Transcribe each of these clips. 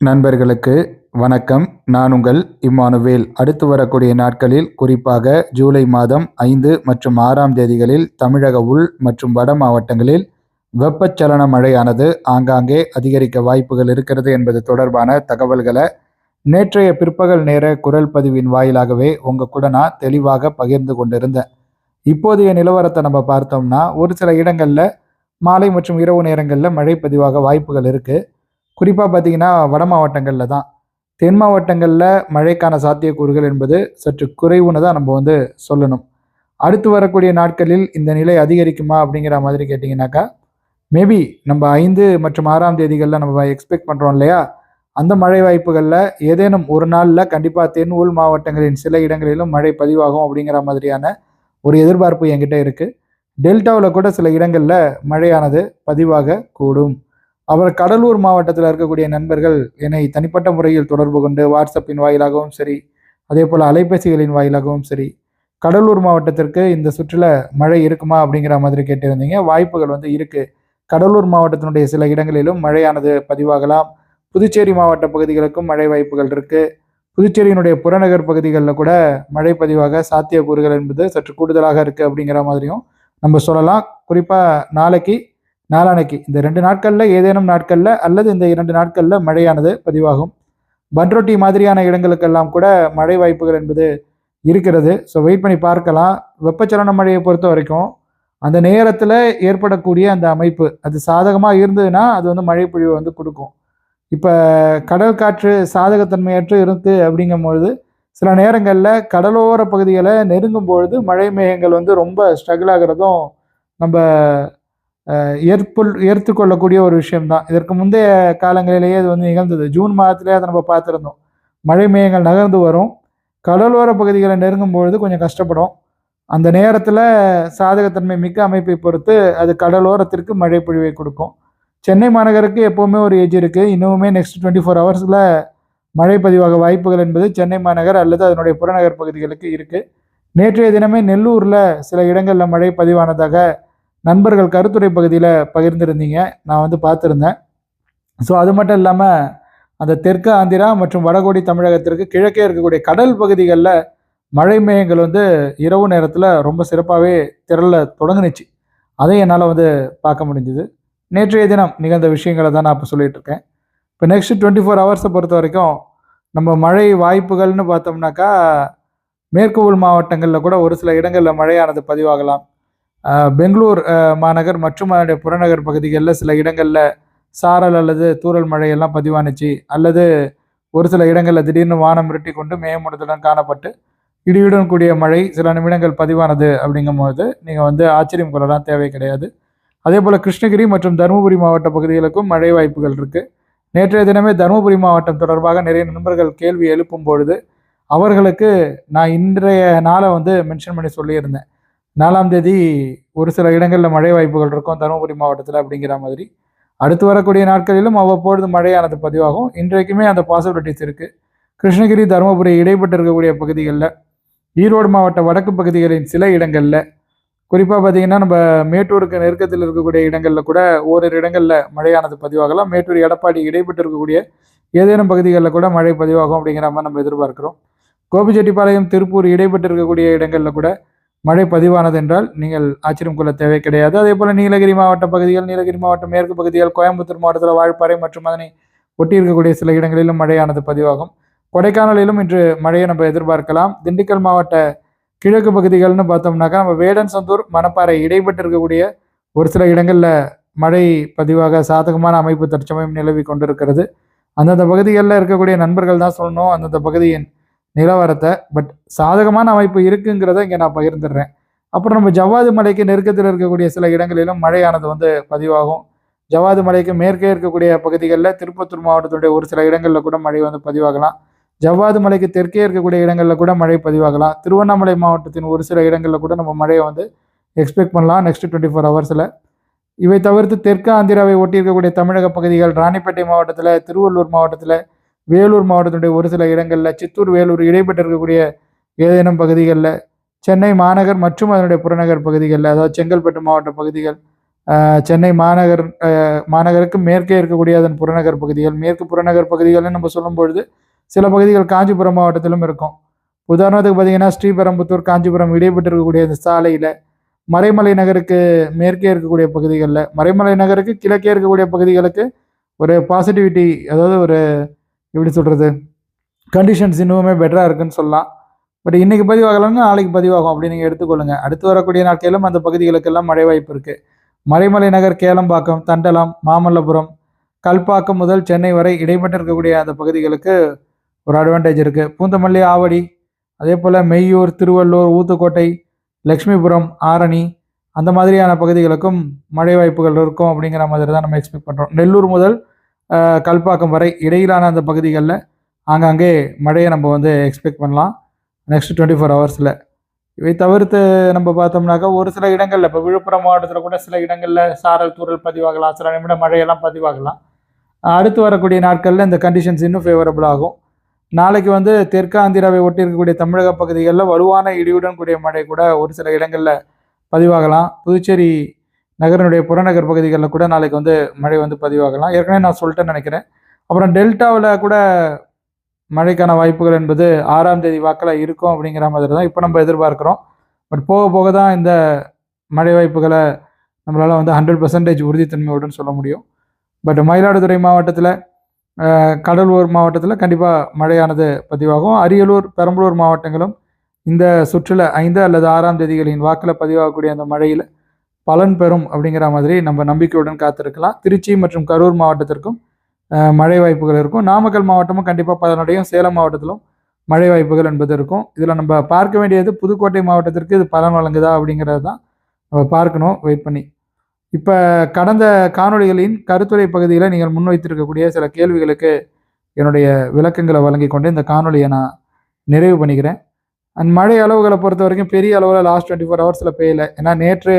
நண்பர்களுக்கு வணக்கம். நான் உங்கள் இம்மானுவேல். அடுத்து வரக்கூடிய நாட்களில் குறிப்பாக ஜூலை மாதம் ஐந்து மற்றும் ஆறாம் தேதிகளில் தமிழக உள் மற்றும் வட மாவட்டங்களில் வெப்பச்சலன மழையானது ஆங்காங்கே அதிகரிக்க வாய்ப்புகள் இருக்கிறது என்பது தொடர்பான தகவல்களை நேற்றைய பிற்பகல் நேர குரல் பதிவின் வாயிலாகவே உங்கள் கூட நான் தெளிவாக பகிர்ந்து கொண்டிருந்தேன். இப்போதைய நிலவரத்தை நம்ம பார்த்தோம்னா ஒரு சில இடங்களில் மாலை மற்றும் இரவு நேரங்களில் மழை பதிவாக வாய்ப்புகள் இருக்குது குறிப்பாக பார்த்தீங்கன்னா வட மாவட்டங்களில் தான். தென் மாவட்டங்களில் மழைக்கான சாத்தியக்கூறுகள் என்பது சற்று குறைவுன்னு தான் நம்ம வந்து சொல்லணும். அடுத்து வரக்கூடிய நாட்களில் இந்த நிலை அதிகரிக்குமா அப்படிங்கிற மாதிரி கேட்டிங்கனாக்கா மேபி நம்ம ஐந்து மற்றும் ஆறாம் தேதிகளில் நம்ம எக்ஸ்பெக்ட் பண்ணுறோம் இல்லையா? அந்த மழை வாய்ப்புகளில் ஏதேனும் ஒரு நாளில் கண்டிப்பாக தென் உள் மாவட்டங்களின் சில இடங்களிலும் மழை பதிவாகும் அப்படிங்கிற மாதிரியான ஒரு எதிர்பார்ப்பு என்கிட்ட இருக்குது டெல்டாவில் கூட சில இடங்களில் மழையானது பதிவாக கூடும். அவர் கடலூர் மாவட்டத்தில் இருக்கக்கூடிய நண்பர்கள் என்னை தனிப்பட்ட முறையில் தொடர்பு கொண்டு வாட்ஸ்அப்பின் வாயிலாகவும் சரி அதே போல் அலைபேசிகளின் வாயிலாகவும் சரி கடலூர் மாவட்டத்திற்கு இந்த சுற்றுல மழை இருக்குமா அப்படிங்கிற மாதிரி கேட்டிருந்தீங்க. வாய்ப்புகள் வந்து இருக்குது கடலூர் மாவட்டத்தினுடைய சில இடங்களிலும் மழையானது பதிவாகலாம். புதுச்சேரி மாவட்ட பகுதிகளுக்கும் மழை வாய்ப்புகள் இருக்குது புதுச்சேரியினுடைய புறநகர் பகுதிகளில் கூட மழை பதிவாக சாத்தியக்கூறுகள் என்பது சற்று கூடுதலாக இருக்குது அப்படிங்கிற மாதிரியும் நம்ம சொல்லலாம். குறிப்பாக நாளைக்கு நாளானைக்கு. இந்த ரெண்டு நாட்களில் ஏதேனும் நாட்களில் அல்லது இந்த இரண்டு நாட்களில் மழையானது பதிவாகும். பன்ரொட்டி மாதிரியான இடங்களுக்கெல்லாம் கூட மழை வாய்ப்புகள் என்பது இருக்கிறது. ஸோ வெயிட் பண்ணி பார்க்கலாம். வெப்பச்சலன மழையை பொறுத்த வரைக்கும் அந்த நேரத்தில் ஏற்படக்கூடிய அந்த அமைப்பு அது சாதகமாக இருந்ததுன்னா அது வந்து மழை பொழிவை வந்து கொடுக்கும். இப்போ கடல் காற்று சாதகத்தன்மையற்று இருக்கு அப்படிங்கும்பொழுது சில நேரங்களில் கடலோர பகுதிகளை நெருங்கும் பொழுது மழை மேகங்கள் வந்து ரொம்ப ஸ்ட்ரகிள் ஆகிறதும் நம்ம ஏற்புள் ஏற்றுக்கொள்ளக்கூடிய ஒரு விஷயம்தான். இதற்கு முந்தைய காலங்களிலேயே இது வந்து நிகழ்ந்தது. ஜூன் மாதத்திலே அதை நம்ம பார்த்துருந்தோம். மழை மேகங்கள் நகர்ந்து வரும். கடலோர பகுதிகளை நெருங்கும் பொழுது கொஞ்சம் கஷ்டப்படும். அந்த நேரத்தில் சாதகத்தன்மை மிக்க அமைப்பை பொறுத்து அது கடலோரத்திற்கு மழை பொழிவை கொடுக்கும். சென்னை மாநகருக்கு எப்போவுமே ஒரு ஏஜ் இருக்குது இன்னுமே நெக்ஸ்ட் டுவெண்ட்டி ஃபோர் ஹவர்ஸில் மழை பதிவாக வாய்ப்புகள் என்பது சென்னை மாநகர் அல்லது அதனுடைய புறநகர் பகுதிகளுக்கு இருக்குது நேற்றைய தினமே நெல்லூரில் சில இடங்களில் மழை பதிவானதாக நண்பர்கள் கருத்துரை பகுதியில் பகிர்ந்திருந்தீங்க. நான் வந்து பார்த்துருந்தேன். ஸோ அது மட்டும் இல்லாமல் அந்த தெற்கு ஆந்திரா மற்றும் வடகோடி தமிழகத்திற்கு கிழக்கே இருக்கக்கூடிய கடல் பகுதிகளில் மழை மேகங்கள் வந்து இரவு நேரத்தில் ரொம்ப சிறப்பாகவே திரள தொடங்குனுச்சு. அதை என்னால் வந்து பார்க்க முடிஞ்சுது. நேற்றைய தினம் நிகழ்ந்த விஷயங்களை தான் நான் இப்போ சொல்லிகிட்டு இருக்கேன். இப்போ நெக்ஸ்ட் டுவெண்ட்டி ஃபோர் ஹவர்ஸை பொறுத்த வரைக்கும் நம்ம மழை வாய்ப்புகள்னு பார்த்தோம்னாக்கா மேற்கு உள் மாவட்டங்களில் கூட ஒரு சில இடங்களில் மழையானது பதிவாகலாம். பெங்களூர் மாநகர் மற்றும் அதனுடைய புறநகர் பகுதிகளில் சில இடங்களில் சாரல் அல்லது தூரல் மழையெல்லாம் பதிவானுச்சு. அல்லது ஒரு சில இடங்களில் திடீர்னு வானம் மிரட்டி கொண்டு மேகமூட்டத்துடன் காணப்பட்டு இடியுடன் கூடிய மழை சில நிமிடங்கள் பதிவானது அப்படிங்கும்போது நீங்கள் வந்து ஆச்சரியம் கொள்ளலாம் தேவை கிடையாது. அதே போல் கிருஷ்ணகிரி மற்றும் தருமபுரி மாவட்ட பகுதிகளுக்கும் மழை வாய்ப்புகள் இருக்குது நேற்றைய தினமே தருமபுரி மாவட்டம் தொடர்பாக நிறைய நண்பர்கள் கேள்வி எழுப்பும் பொழுது அவர்களுக்கு நான் இன்றைய நாளை வந்து மென்ஷன் பண்ணி சொல்லியிருந்தேன். நாலாம் தேதி ஒரு சில இடங்களில் மழை வாய்ப்புகள் இருக்கும். தருமபுரி மாவட்டத்தில் அப்படிங்கிற மாதிரி. அடுத்து வரக்கூடிய நாட்களிலும் அவ்வப்பொழுது மழையானது பதிவாகும். இன்றைக்குமே அந்த பாசிபிலிட்டிஸ் இருக்குது கிருஷ்ணகிரி தருமபுரி இடைப்பட்டு இருக்கக்கூடிய பகுதிகளில் ஈரோடு மாவட்ட வடக்கு பகுதிகளின் சில இடங்களில் குறிப்பாக பார்த்தீங்கன்னா நம்ம மேட்டூருக்கு நெருக்கத்தில் இருக்கக்கூடிய இடங்களில் கூட ஓரிரு இடங்களில் மழையானது பதிவாகலாம். மேட்டூர் எடப்பாடி இடைப்பட்டு இருக்கக்கூடிய ஏதேனும் பகுதிகளில் கூட மழை பதிவாகும் அப்படிங்கிற மாதிரி நம்ம எதிர்பார்க்குறோம். கோபிச்செட்டிப்பாளையம் திருப்பூர் இடைப்பட்டு இருக்கக்கூடிய இடங்களில் கூட மழை பதிவானது என்றால் நீங்கள் ஆச்சரியம் கொள்ள தேவை கிடையாது. அதே போல் நீலகிரி மாவட்ட பகுதிகள் நீலகிரி மாவட்ட மேற்கு பகுதிகள் கோயம்புத்தூர் மாவட்டத்தில் வாழ்ப்பாறை மற்றும் அதனை ஒட்டி இருக்கக்கூடிய சில இடங்களிலும் மழையானது பதிவாகும். கொடைக்கானலிலும் இன்று மழையை நம்ம எதிர்பார்க்கலாம். திண்டுக்கல் மாவட்ட கிழக்கு பகுதிகள்னு பார்த்தோம்னாக்கா நம்ம வேடன் சந்தூர் மணப்பாறை இடைப்பட்டு இருக்கக்கூடிய ஒரு சில இடங்களில் மழை பதிவாக சாதகமான அமைப்பு தற்சமயம் நிலவி கொண்டிருக்கிறது. அந்தந்த பகுதிகளில் இருக்கக்கூடிய நண்பர்கள் தான் சொல்லணும். அந்தந்த பகுதியின் நிலவரத்தை பட் சாதகமான அமைப்பு இருக்குங்கிறத இங்கே நான் பகிர்ந்துடுறேன். அப்புறம் நம்ம ஜவ்வாது மலைக்கு நெருக்கத்தில் இருக்கக்கூடிய சில இடங்களிலும் மழையானது வந்து பதிவாகும். ஜவ்வாது மலைக்கு மேற்கே இருக்கக்கூடிய பகுதிகளில் திருப்பத்தூர் மாவட்டத்துடைய ஒரு சில இடங்களில் கூட மழை வந்து பதிவாகலாம். ஜவ்வாது மலைக்கு தெற்கே இருக்கக்கூடிய இடங்களில் கூட மழை பதிவாகலாம். திருவண்ணாமலை மாவட்டத்தின் ஒரு சில இடங்களில் கூட நம்ம மழையை வந்து எக்ஸ்பெக்ட் பண்ணலாம் நெக்ஸ்ட் டுவெண்ட்டி ஃபோர் ஹவர்ஸில் இவை தவிர்த்து தெற்கு ஆந்திராவை ஒட்டி இருக்கக்கூடிய தமிழக பகுதிகள் ராணிப்பேட்டை மாவட்டத்தில் திருவள்ளூர் மாவட்டத்தில் வேலூர் மாவட்டத்தினுடைய ஒரு சில இடங்களில் சித்தூர் வேலூர் இடைப்பட்டு இருக்கக்கூடிய ஏதேனும் பகுதிகளில் சென்னை மாநகர் மற்றும் அதனுடைய புறநகர் பகுதிகளில் அதாவது செங்கல்பட்டு மாவட்ட பகுதிகள் சென்னை மாநகர் மாநகருக்கு மேற்கே இருக்கக்கூடிய அதன் புறநகர் பகுதிகள் மேற்கு புறநகர் பகுதிகள்னு நம்ம சொல்லும்பொழுது சில பகுதிகள் காஞ்சிபுரம் மாவட்டத்திலும் இருக்கும். உதாரணத்துக்கு பார்த்தீங்கன்னா ஸ்ரீபெரம்புத்தூர் காஞ்சிபுரம் இடைப்பட்டு இருக்கக்கூடிய அந்த சாலையில் மறைமலை நகருக்கு மேற்கே இருக்கக்கூடிய பகுதிகளில் மறைமலை நகருக்கு கிழக்கே இருக்கக்கூடிய பகுதிகளுக்கு ஒரு பாசிட்டிவிட்டி அதாவது ஒரு எப்படி சொல்கிறது கண்டிஷன்ஸ் இன்னுமே பெட்டராக இருக்குன்னு சொல்லலாம். பட் இன்றைக்கி பதிவாகலன்னா நாளைக்கு பதிவாகும் அப்படி நீங்கள் எடுத்துக்கொள்ளுங்க. அடுத்து வரக்கூடிய நாட்களிலும் அந்த பகுதிகளுக்கெல்லாம் மழை வாய்ப்பு இருக்குது மறைமலை நகர் கேளம்பாக்கம் தண்டலம் மாமல்லபுரம் கல்பாக்கம் முதல் சென்னை வரை இடைப்பட்டு இருக்கக்கூடிய அந்த பகுதிகளுக்கு ஒரு அட்வான்டேஜ் இருக்குது பூந்தமல்லி ஆவடி அதே போல் மெய்யூர் திருவள்ளூர் ஊத்துக்கோட்டை லக்ஷ்மிபுரம் ஆரணி அந்த மாதிரியான பகுதிகளுக்கும் மழை வாய்ப்புகள் இருக்கும் அப்படிங்கிற மாதிரி தான் நம்ம எக்ஸ்பெக்ட் பண்ணுறோம் நெல்லூர் முதல் கல்பாக்கம் வரை இடையிலான அந்த பகுதிகளில் ஆங்காங்கே மழையை நம்ம வந்து எக்ஸ்பெக்ட் பண்ணலாம். நெக்ஸ்ட் டுவெண்ட்டி ஃபோர் ஹவர்ஸில் இவை தவிர்த்து நம்ம பார்த்தோம்னாக்கா ஒரு சில இடங்களில் இப்போ விழுப்புரம் மாவட்டத்தில் கூட சில இடங்களில் சாரல் தூரல் பதிவாகலாம் சில நிமிடம் மழையெல்லாம் பதிவாகலாம். அடுத்து வரக்கூடிய நாட்களில் இந்த கண்டிஷன்ஸ் இன்னும் ஃபேவரபிள் ஆகும். நாளைக்கு வந்து தெற்கு ஆந்திராவை ஒட்டி இருக்கக்கூடிய தமிழக பகுதிகளில் வலுவான இடியுடன் கூடிய மழை கூட ஒரு சில இடங்களில் பதிவாகலாம். புதுச்சேரி நகரனுடைய புறநகர் பகுதிகளில் கூட நாளைக்கு வந்து மழை வந்து பதிவாகலாம். ஏற்கனவே நான் சொல்லிட்டேன்னு நினைக்கிறேன். அப்புறம் டெல்டாவில் கூட மழைக்கான வாய்ப்புகள் என்பது ஆறாம் தேதி வாக்கில் இருக்கும் அப்படிங்கிற மாதிரி தான் இப்போ நம்ம எதிர்பார்க்குறோம். பட் போக போக தான் இந்த மழை வாய்ப்புகளை நம்மளால் வந்து ஹண்ட்ரட் பர்சன்டேஜ் உறுதித்தன்மையுடன் சொல்ல முடியும். பட் மயிலாடுதுறை மாவட்டத்தில் கடலூர் மாவட்டத்தில் கண்டிப்பாக மழையானது பதிவாகும். அரியலூர் பெரம்பலூர் மாவட்டங்களும் இந்த சுற்றுல ஐந்து அல்லது ஆறாம் தேதிகளின் வாக்கில் பதிவாகக்கூடிய அந்த மழையில் பலன் பெறும் அப்படிங்கிற மாதிரி நம்ம நம்பிக்கையுடன் காத்திருக்கலாம். திருச்சி மற்றும் கரூர் மாவட்டத்திற்கும் மழை வாய்ப்புகள் இருக்கும். நாமக்கல் மாவட்டமும் கண்டிப்பாக பலனடையும். சேலம் மாவட்டத்திலும் மழை வாய்ப்புகள் என்பது இருக்கும். இதில் நம்ம பார்க்க வேண்டியது புதுக்கோட்டை மாவட்டத்திற்கு இது பலன் வழங்குதா அப்படிங்கிறது தான் நம்ம பார்க்கணும். வெயிட் பண்ணி. இப்போ கடந்த காணொளிகளின் கருத்துரை பகுதியில் நீங்கள் முன்வைத்திருக்கக்கூடிய சில கேள்விகளுக்கு என்னுடைய விளக்கங்களை வழங்கி கொண்டு இந்த காணொளியை நான் நிறைவு பண்ணிக்கிறேன். அண்ட் மழை அளவுகளை பொறுத்த வரைக்கும் பெரிய அளவில் லாஸ்ட் டுவெண்ட்டி ஃபோர் ஹவர்ஸில் பெய்யலை. ஏன்னா நேற்று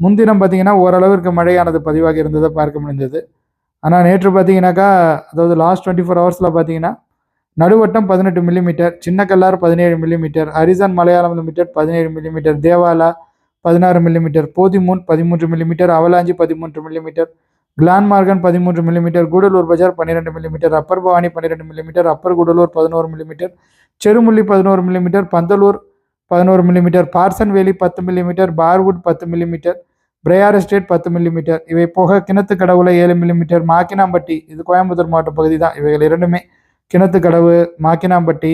முன்தினம் பார்த்தீங்கன்னா ஓரளவிற்கு மழையானது பதிவாக இருந்ததை பார்க்க முடிந்தது. ஆனால் நேற்று பார்த்தீங்கன்னாக்கா அதாவது லாஸ்ட் டுவெண்ட்டி ஃபோர் ஹவர்ஸில் பார்த்தீங்கன்னா நடுவட்டம் பதினெட்டு மில்லிமீட்டர் சின்னக்கல்லார் பதினேழு மில்லிமீட்டர் ஹரிசான் மலையாளம் லிமிடெட் பதினேழு மில்லிமீட்டர் தேவாலா பதினாறு மில்லிமீட்டர் போதிமூன் பதிமூன்று மில்லிமீட்டர் அவலாஞ்சி பதிமூன்று மில்லிமீட்டர் கிளான்மார்கன் பதிமூன்று மில்லிமீட்டர் கூடலூர் பஜார் பன்னிரெண்டு மில்லிமீட்டர் அப்பர் பவானி பன்னிரெண்டு மில்லிமீட்டர் அப்பர் கூடலூர் பதினோரு மில்லிமீட்டர் செருமுள்ளி பதினோரு மில்லிமீட்டர் பந்தலூர் பதினோரு மில்லிமீட்டர் பார்சன்வேலி பத்து மில்லிமீட்டர் பார்வுட் பத்து மில்லிமீட்டர் பிரேயார் எஸ்டேட் பத்து மில்லிமீட்டர் இவை போக கிணத்து கடவுல ஏழு மில்லிமீட்டர் மாக்கினாம்பட்டி இது கோயம்புத்தூர் மாவட்ட பகுதி தான். இவைகள் இரண்டுமே கிணத்து கடவு மாக்கினாம்பட்டி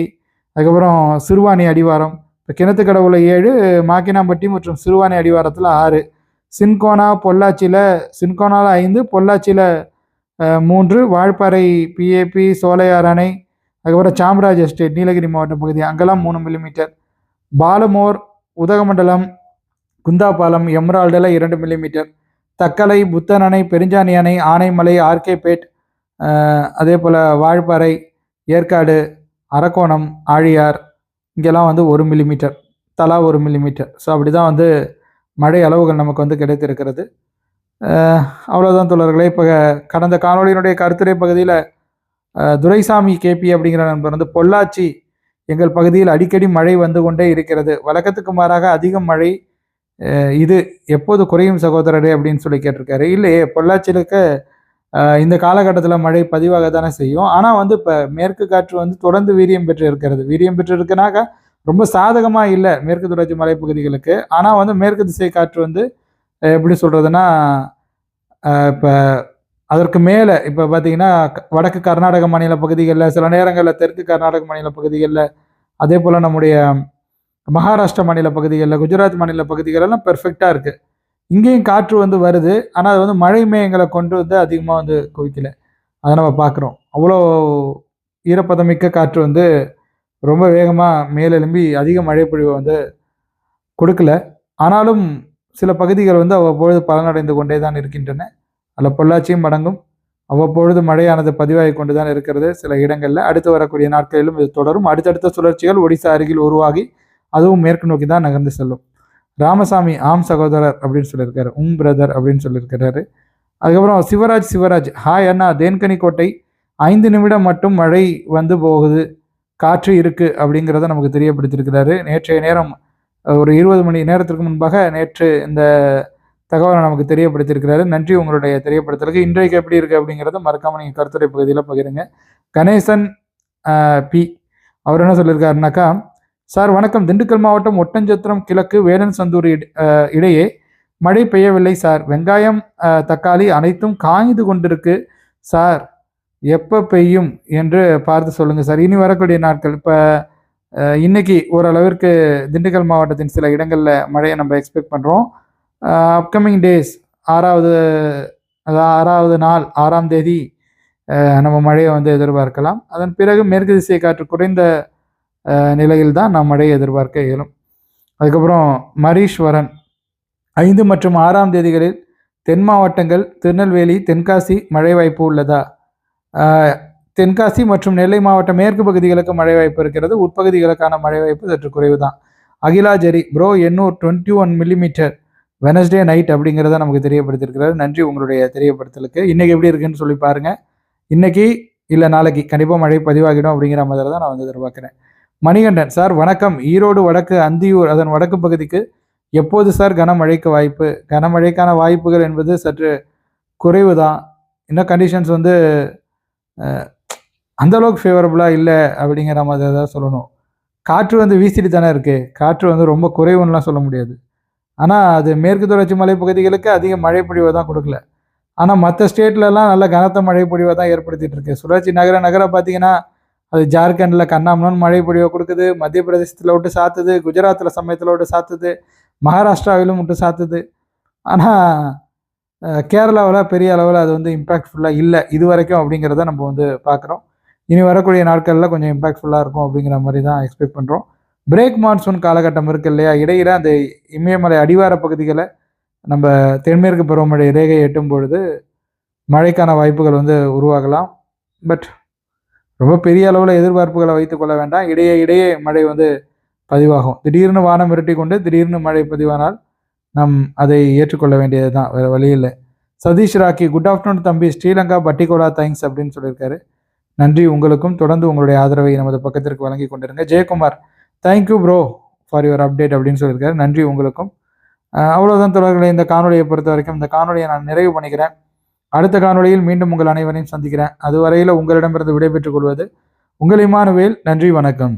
அதுக்கப்புறம் சிறுவாணி அடிவாரம். இப்போ கிணத்து கடவுல ஏழு மாக்கினாம்பட்டி மற்றும் சிறுவாணி அடிவாரத்தில் ஆறு. சின்கோனா பொள்ளாச்சியில் சின்கோனாவில் ஐந்து பொள்ளாச்சியில் மூன்று வால்பாறை பிஏபி சோலையார் அணை அதுக்கப்புறம் சாம்ராஜ் எஸ்டேட் நீலகிரி மாவட்ட பகுதி அங்கெல்லாம் மூணு மில்லிமீட்டர் பாலமோர் உதகமண்டலம் குந்தாபாலம் எம்ரால்டில் இரண்டு மில்லிமீட்டர் தக்கலை புத்தன் அணை பெருஞ்சாணி அணை ஆனைமலை ஆர்கேபேட் அதே போல் வாழ்பாறை ஏற்காடு அரக்கோணம் ஆழியார் இங்கெல்லாம் வந்து ஒரு மில்லிமீட்டர் தலா ஒரு மில்லிமீட்டர் ஸோ அப்படி தான் வந்து மழை அளவுகள் நமக்கு வந்து கிடைத்திருக்கிறது. அவ்வளோதான் அவ்வளவுதான் தோழர்களே. இப்போ கடந்த காணொலியினுடைய கருத்துரை பகுதியில் துரைசாமி கேபி அப்படிங்கிற நண்பர் வந்து பொள்ளாச்சி எங்கள் பகுதியில் அடிக்கடி மழை வந்து கொண்டே இருக்கிறது. வழக்கத்துக்கு மாறாக அதிகம் மழை இது எப்போது குறையும் சகோதரரே அப்படின்னு சொல்லி கேட்டிருக்காரு. இல்லையே பொள்ளாச்சியிலுக்கு இந்த காலகட்டத்தில் மழை பதிவாக தானே செய்யும். ஆனால் வந்து இப்போ மேற்கு காற்று வந்து தொடர்ந்து வீரியம் பெற்று இருக்கிறது. வீரியம் பெற்று இருக்குனாக்கா ரொம்ப சாதகமாக இல்லை மேற்கு தொடர்ச்சி மலைப்பகுதிகளுக்கு. ஆனால் வந்து மேற்கு திசை காற்று வந்து எப்படி சொல்கிறதுனா இப்போ அதற்கு மேலே இப்போ பார்த்தீங்கன்னா க- வடக்கு கர்நாடக மாநில பகுதிகளில் சில நேரங்களில் தெற்கு கர்நாடக மாநில பகுதிகளில் அதே போல் நம்முடைய மகாராஷ்டிரா மாநில பகுதிகளில் குஜராத் மாநில பகுதிகளெல்லாம் பெர்ஃபெக்டாக இருக்குது இங்கேயும் காற்று வந்து வருது. ஆனால் அது வந்து மழை மேயங்களை கொண்டு வந்து அதிகமாக வந்து குவிக்கல. அதை நம்ம பார்க்குறோம். அவ்வளோ ஈரப்பதமிக்க காற்று வந்து ரொம்ப வேகமாக மேலெலும்பி அதிக மழை பொழிவை வந்து கொடுக்கல. ஆனாலும் சில பகுதிகள் வந்து அவ்வப்பொழுது பலனடைந்து கொண்டே தான் இருக்கின்றன. அதில் பொள்ளாச்சியும் அடங்கும். அவ்வப்பொழுது மழையானது பதிவாகி கொண்டு தான் இருக்கிறது. சில இடங்களில் அடுத்து வரக்கூடிய நாட்களிலும் இது தொடரும். அடுத்தடுத்த சுழற்சிகள் ஒடிசா அருகில் உருவாகி அதுவும் மேற்கு நோக்கி தான் நகர்ந்து செல்லும். ராமசாமி ஆம் சகோதரர் அப்படின்னு சொல்லியிருக்காரு. உம் பிரதர் அப்படின்னு சொல்லியிருக்கிறாரு. அதுக்கப்புறம் சிவராஜ் சிவராஜ். ஹாய் அண்ணா தேன்கனி கோட்டை ஐந்து நிமிடம் மட்டும் மழை வந்து போகுது. காற்று இருக்குது அப்படிங்கிறத நமக்கு தெரியப்படுத்தியிருக்கிறாரு. நேற்றைய நேரம் ஒரு இருபது மணி நேரத்திற்கு முன்பாக நேற்று இந்த தகவலை நமக்கு தெரியப்படுத்தியிருக்கிறாரு. நன்றி உங்களுடைய தெரியப்படுத்தலுக்கு. இன்றைக்கு எப்படி இருக்குது அப்படிங்கிறத மறக்காமல் நீங்கள் கருத்துரை பகுதியில் பகிருங்க. கணேசன் பி. அவர் என்ன சொல்லியிருக்காருனாக்கா சார் வணக்கம். திண்டுக்கல் மாவட்டம் ஒட்டஞ்சத்திரம் கிழக்கு வேலன் சந்தூர் இடையே மழை பெய்யவில்லை சார். வெங்காயம் தக்காளி அனைத்தும் காய்ந்து கொண்டிருக்கு சார். எப்போ பெய்யும் என்று பார்த்து சொல்லுங்கள் சார். இனி வரக்கூடிய நாட்கள் இப்போ இன்னைக்கு ஓரளவிற்கு திண்டுக்கல் மாவட்டத்தின் சில இடங்களில் மழையை நம்ம எக்ஸ்பெக்ட் பண்ணுறோம் Uh, அப்கமிங் டேஸ் ஆறாவது அதாவது ஆறாவது நாள் ஆறாம் தேதி uh, நம்ம மழையை வந்து எதிர்பார்க்கலாம். அதன் பிறகு மேற்கு திசை காற்று குறைந்த uh, நிலையில் தான் நாம் மழையை எதிர்பார்க்க இயலும். அதுக்கப்புறம் மரீஸ்வரன் ஐந்து மற்றும் ஆறாம் தேதிகளில் தென் மாவட்டங்கள் திருநெல்வேலி தென்காசி மழை வாய்ப்பு உள்ளதா? தென்காசி மற்றும் நெல்லை மாவட்ட மேற்கு பகுதிகளுக்கு மழை வாய்ப்பு இருக்கிறது. உட்பகுதிகளுக்கான மழை வாய்ப்பு சற்று குறைவு தான் அகிலாஜரி bro Ennore twenty one millimetre Wednesday night அப்படிங்கிறத நமக்கு தெரியப்படுத்தியிருக்கிறாரு. நன்றி உங்களுடைய தெரியப்படுத்தலுக்கு. இன்னைக்கு எப்படி இருக்குன்னு சொல்லி பாருங்க. இன்னைக்கு இல்லை நாளைக்கு கண்டிப்பாக மழை பதிவாகிடும் அப்படிங்கிற மாதிரி தான் நான் வந்து எதிர்பார்க்குறேன். மணிகண்டன் சார் வணக்கம். ஈரோடு வடக்கு அந்தியூர் அதன் வடக்கு பகுதிக்கு எப்போது சார் கனமழைக்கு வாய்ப்பு? கனமழைக்கான வாய்ப்புகள் என்பது சற்று குறைவு தான் இன்னும் கண்டிஷன்ஸ் வந்து அந்தளவுக்கு ஃபேவரபுளாக இல்லை அப்படிங்கிற மாதிரி தான் சொல்லணும். காற்று வந்து வீசிட்டு தானே இருக்குது காற்று வந்து ரொம்ப குறைவுன்னுலாம் சொல்ல முடியாது. ஆனால் அது மேற்கு தொடர்ச்சி மலை பகுதிகளுக்கு அதிக மழை பொழிவை தான் கொடுக்கல. ஆனால் மற்ற ஸ்டேட்லலாம் நல்ல கனத்த மழை பொழிவை தான் ஏற்படுத்திகிட்டு இருக்கு. சுழற்சி நகர நகரம் பார்த்தீங்கன்னா அது ஜார்க்கண்டில் கண்ணாமணன் மழை பொழிவை கொடுக்குது. மத்திய பிரதேசத்தில் விட்டு சாத்துது. குஜராத்தில் சமயத்தில் விட்டு சாத்துது. மகாராஷ்டிராவிலும் விட்டு சாத்துது. ஆனால் கேரளாவில் பெரிய அளவில் அது வந்து இம்பாக்ட்ஃபுல்லாக இல்லை. இது வரைக்கும் அப்படிங்கிறத நம்ம வந்து பார்க்குறோம் இனி வரக்கூடிய நாட்களில் கொஞ்சம் இம்பாக்ட்ஃபுல்லாக இருக்கும் அப்படிங்கிற மாதிரி தான் எக்ஸ்பெக்ட் பண்ணுறோம் பிரேக் மான்சூன் காலகட்டம் இருக்கு இல்லையா? இடையில அந்த இமயமலை அடிவார பகுதிகளை நம்ம தென்மேற்கு பருவமழை ரேகை எட்டும் பொழுது மழைக்கான வாய்ப்புகள் வந்து உருவாகலாம். பட் ரொம்ப பெரிய அளவில் எதிர்பார்ப்புகளை வைத்துக் கொள்ள வேண்டாம். இடையே இடையே மழை வந்து பதிவாகும். திடீர்னு வானம் விரட்டி கொண்டு திடீர்னு மழை பதிவானால் நம் அதை ஏற்றுக்கொள்ள வேண்டியது தான் வேறு வழி இல்லை. சதீஷ் ராக்கி குட் ஆஃப்டர்நூன் தம்பி. ஸ்ரீலங்கா பட்டிகோலா தேங்க்ஸ் அப்படின்னு சொல்லியிருக்காரு. நன்றி. உங்களுக்கும் தொடர்ந்து உங்களுடைய ஆதரவை நமது பக்கத்திற்கு வழங்கி கொண்டிருங்க. Jayakumar thank you bro for your update அப்படின்னு சொல்லியிருக்காரு. நன்றி உங்களுக்கும். அவ்வளோதான் தொடர்களை இந்த காணொலியை பொறுத்த வரைக்கும் இந்த காணொலியை நான் நிறைவு பண்ணிக்கிறேன். அடுத்த காணொளியில் மீண்டும் உங்கள் அனைவரையும் சந்திக்கிறேன். அதுவரையில் உங்களிடமிருந்து விடைபெற்றுக் கொள்வது உங்கள் இமானுவேல். நன்றி வணக்கம்.